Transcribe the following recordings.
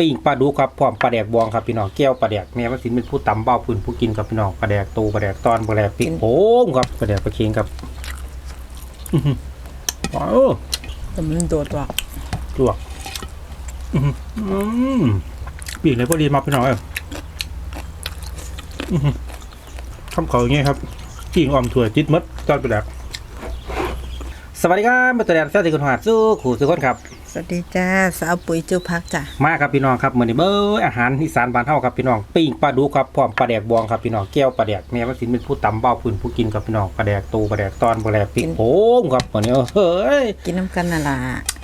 ปิ้งปลาดุกครับพร้อมปลาแดกบองครับพี่น้องแก้วปลาแดกแม่ว่าสินเป็นผู้ตำเบ้าพื้นผู้กินครับพี่น้องปลาแดกตูปลาแดกตอนปลาแดกปิกโป้งครับปลาแดกปลาเค็งครับอื้อหือว้าวแต่มันโดดว่ะลวกอื้อหืออืมปีกเลยพอดีมาพี่น้องเอ้ยอื้อหือคำเขาอย่างเงี้ยครับปิ้งออมถั่วจิตมดตอนปลาแดกสวัสดีครับมาตรแดนแซ่บติคุณหาดสู้ขู่สุขคนครับ สวัสดีจ้าสาวปุ๋ยจุพักจ้ะมาครับพี่น้องครับมื้อนี้เบ้ออาหารอีสานบ้านเฮาครับพี่น้องปิ้งปลาดุกครับพร้อมปลาแดกบองครับพี่น้องแก้วปลาแดกแม่ว่าสินเป็นผู้ตำเบ้าพื้นผู้กินครับพี่น้องปลาแดกตูปลาแดกตอนปลาแดกปิกโป้งครับมื้อนี้เฮ้ยกินน้ำกันน่ะล่ะ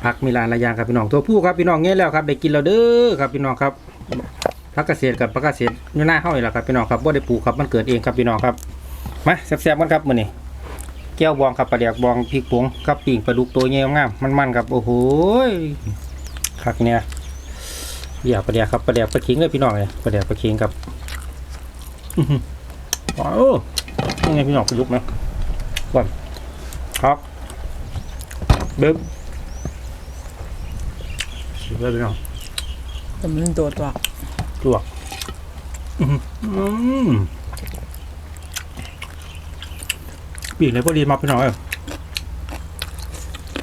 ผักมีหลายหลายอย่างครับพี่น้องตัวผู้ครับพี่น้องเงี้ยแล้วครับได้กินแล้วเด้อครับพี่น้องครับผักเกษตรกับผักเกษตรอยู่หน้าเฮานี่แหละครับพี่น้องครับบ่ได้ปลูกครับมันเกิดเองครับพี่น้องครับมาแซ่บๆกันครับมื้อนี้ แก้วบองครับปลาแดกบองพริกผงกับปิ้งปลาดุกตัวใหญ่งามๆมันๆครับโอ้โหยคักเนี่ยเดี๋ยวประเดี๋ยวครับประเดี๋ยวประคิงเลยพี่น้องเลยประเดี๋ยวประคิงครับอื้อหือว้าวนี่ไงพี่น้องประยุกต์นะก่อนครับเบิ้มสุดยอดพี่น้องแต่มันโดดว่ะลวกอื้อหืออืม ปีกเลยพอดีมาพี่น้องเอ้ย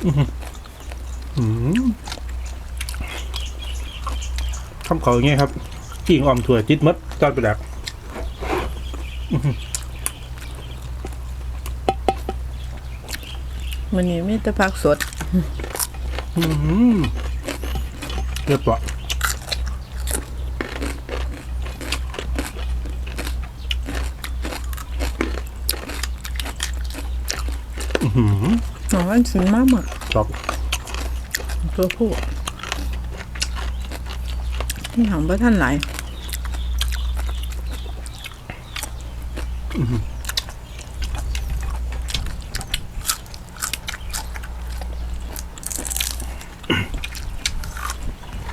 อื้อหืออืมคำเขาอย่างเงี้ยครับกิ่งออมถั่วจิตมดตอนไปแดกมันนี้มีแต่ผักสดอื้อหือเรียบร้อย หือหอมมันสินมากหมดครับ ตัวผู้ที่หอมบ่ท่านหลาย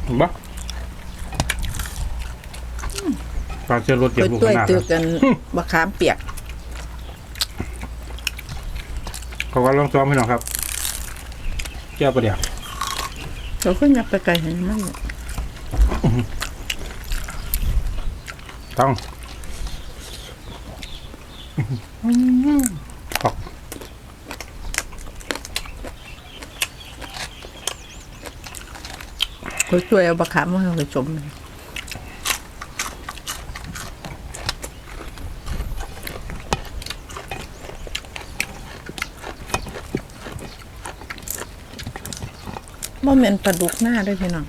เห็นปะปลาเชื่อรถเหยีตัยวบลูกตัวข้างหน้าตือครับกันบะขามเปียก เขาก็ลองซ้อมให้หน่อยครับเจ้าประเดี๋ยวเราก็ยับไปไกลเห็นมันเนี่ยต้องครับตัวช่วยเอาบะขามมาให้ไปชมเลย บ่แม่นปลาดุกหน้าด้วยพี่น้อง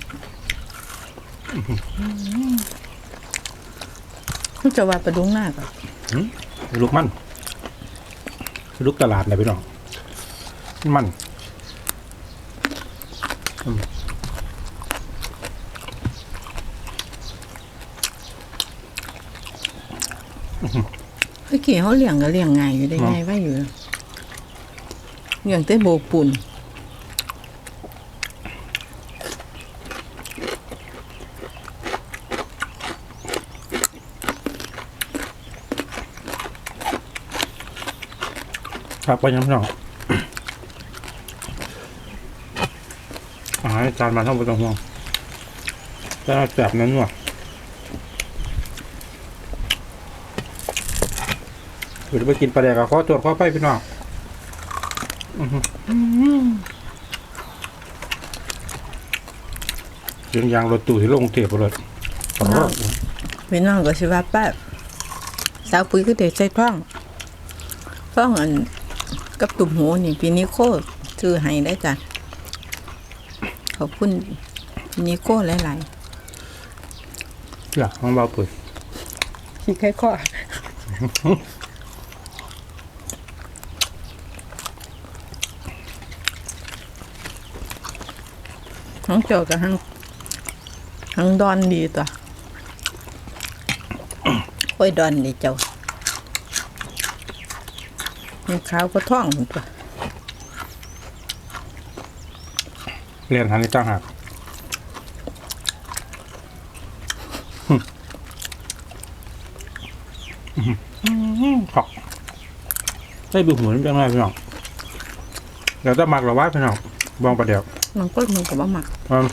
เขาจะว่าปลาดุกหน้าก่อนลูกมันลูกตลาดเลยพี่น้องมันอืมเมื่อกี้เขาเลี้ยงก็เลี้ยงง่ายอยู่ได้ไงว่าอยู่เลี้ยงแต่โบกปุ่น ครับไปยังพี่น้องอาหารจานมาเท่าไปตรงห่วงจะแสบนั้นว่ะเดี๋ยวไปกินปลาแดกกับข้อตรวจข้อไปพี่น้องอื้อหือเสียงยางรถตู้ที่ลงเทียบรถพี่น้องก็สิว่าป้าสาวปุ๋ยก็เด็กใส่ท้องท้องอัน กับตุ่มหูนี่พี่นิโคซื้อให้ได้จ้ะขอบคุณพี่นิโคหลายอยากของเบาปุ๋ยๆขี้ไข้ข้อน้องเจ้ากับหังหังดอนดีตัวโอ้ยดอนดีเจ้า มันขาวก็ท้องตัวเรียนทันนี้ตั้งหักขอกได้ดูหัวนิดหน่อยพี่น้องเดี๋ยวจะหมักหรอวะพี่น้องบองประเดี๋ยวมันก็มันก็บ่มักอืม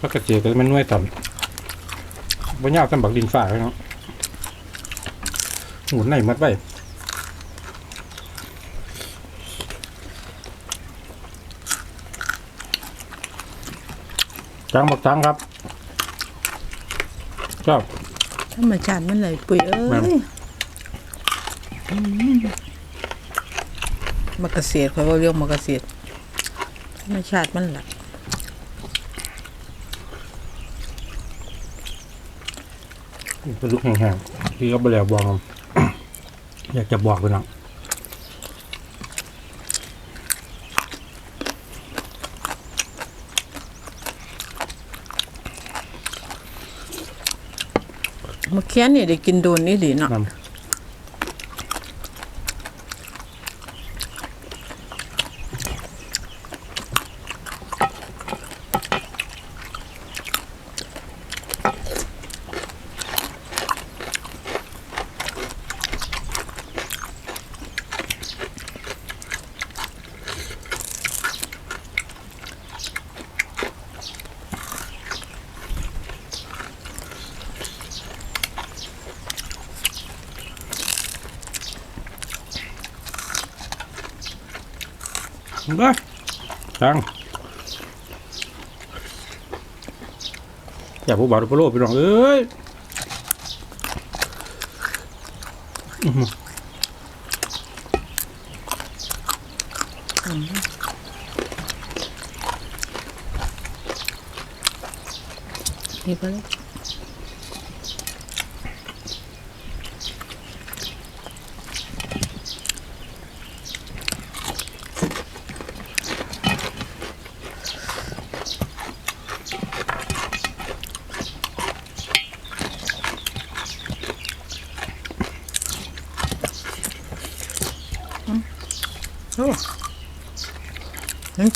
พักกระเจียก็มันน่วยต่ำบ่ยาวกันบักดินฝ่าเลยเนาะหมุนไหนมัดไว้จังบักจังครับชอบธรรมชาติมันเลยปุ๋ยเอ้แม่นยอืมมักเกษตรเขาว่าเรียกมักเกษตร ธรรมชาติมันหลักป็นลูกแห้งๆพี่ก็ไปแล้วบอกมันอยากจะบอกไปนะมะเขือนี่ได้กินโดนนี่ดีเนาะ บ้าจังอย่าผู้บ่าวดูโปโลไปลองเอ้ยนี่ก็เลย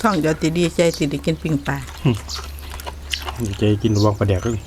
ท้องเดี๋ยวติดีใจติได้กินปิ้งปลาดีใจกินระวังปลาแดกเลย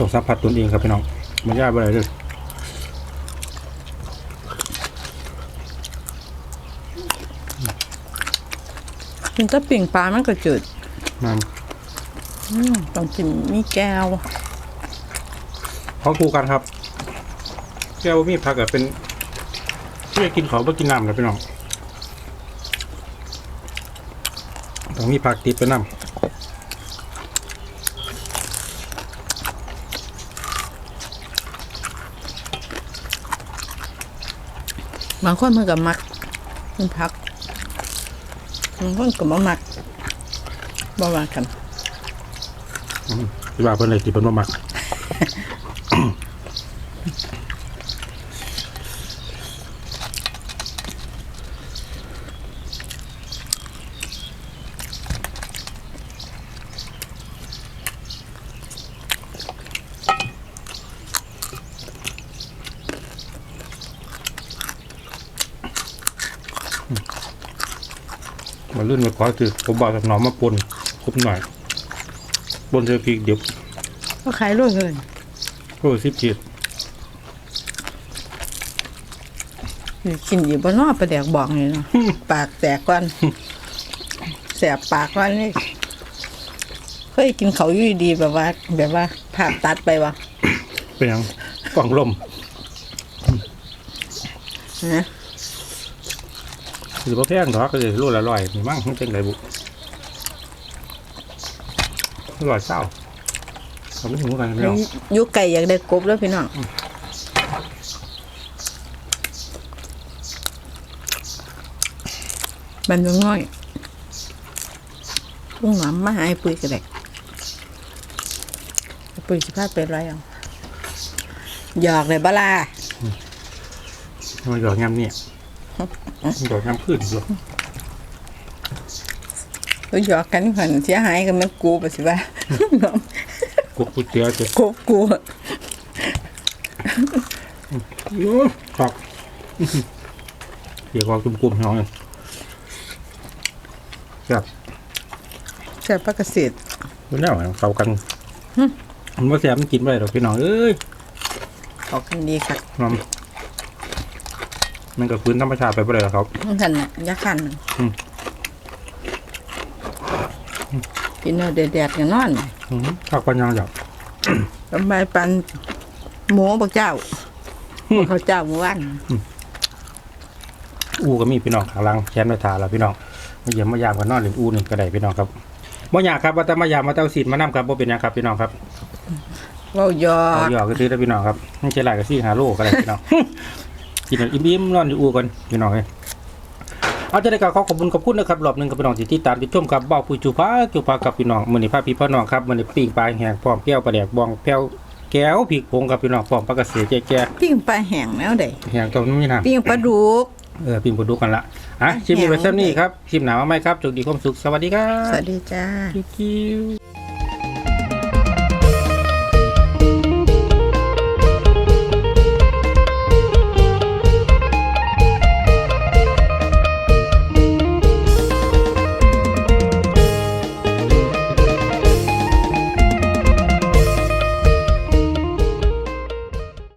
ต้องสัมผัสตนเองครับพี่น้องมันยากอะไรเลยกินแต่ปิ้งปลามันก็จืดมันอืมต้องกินมีแก้วขอคู่กันครับ แก้วมีผักกับเป็นที่จะกินของต้องกินน้ำนะพี่น้องต้องมีผักติดไปน้ำ บางคนมันก็มักมันพักบางคนก็บ่มักบ่ว่ากันำที่ว่าเพิ่นเลยติดเป็นบ่มัก ลื่นมาขอคือผมบอกกับน้องมาปนครบหน่อยปนเจอพริกเดี๋ยวก็ขายด้วยเลยโอ้สิบขีดกินอยู่บ่เนอประแดกบอกนี่เนาะ ปากแตกก่อนแสบปากก่อนนี่เคยกินเขาอยู่ดีแบบว่า แบบว่าภาพตัดไปวะเป็นยังกล่องลมนะ หรือว่าแพงดอกก็เลยโลละร้อยนี่มั้งมันเป็นไรบุร้อยเศร้าเขาไม่รู้กันไม่รู้อยุไก่อยากได้กบแล้วพี่น้องมันยังน้อยลุงหนำมาให้ปุ้ยก็ได้ปุ้ยสิพาไปไรเอาหยอกเลยบ้าล่ะมันหยอกยำเนี่ย หยอกยำขึ้นหรอกเราหยอกกันผ่อนเสียหายกันมันกูไปสิว่ากุกกุเตี๋ยวจะกูกูครับเดี๋ยวก็กลุ่มๆน้องเลยครับใช่พักเกษตรมันแล้วเข้ากันมันว่าแซ่บมันกินไม่ได้หรอกพี่น้องเอ้ยออกกันดีค่ะ มันมันกับพื้นธรรมชาติไปบ่ได้หรอกครับมันขันน่ะยาขันน่ะอืม กินเอาแดดๆกันนอนอืมข้าวปัญญาหยอกทำไมปันหมูบักเจ้าเขาเจ้าเมื่อวานอูก็มีพี่น้องขางหลังแขนไปทาแล้วพี่น้องมาเยี่ยมมายามกันนอนหรืออูนี่ก็ได้พี่น้องครับบ่อยากครับว่าแต่มายามมาเต้าสีดมานํครับบ่เป็นหยังครับพี่น้องครับเว่าหยอเอากหยอกก็ซื้อได้พี่น้องครับไม่ใช่หลายก็ซี่หาโลก็ได้พี่น้อง กินแล้วอิ่มๆนอนอยู่อูกันพี่น้องเอ้ยเอาจะได้กล่าวขอขอบคุณขอบคุณนะครับรอบหนึงกับพี่น้องที่ติดตามติดชมครับเบ้าปุยจูพาจูพากับพี่น้องมื้อนี้พาพี่พ่อน้องครับมื้อนี้ปิ้งปลาแห้งพร้อมแก้วปลาแดกบองแพ้วแก้วพริกผงกับพี่น้องพร้อมปลากระเสียแก่ปิ้งปลาแห้งแล้วเด้ๆแห้งตรงนี้นะปิ้งปลาดุกเออปิ้งปลาดุกกันละอะชิมนี้ไว้ซ้ำนี่ครับชิมหนาวมาไหมครับจุกดีความสุขสวัสดีครับสวัสดีจ้า Thank you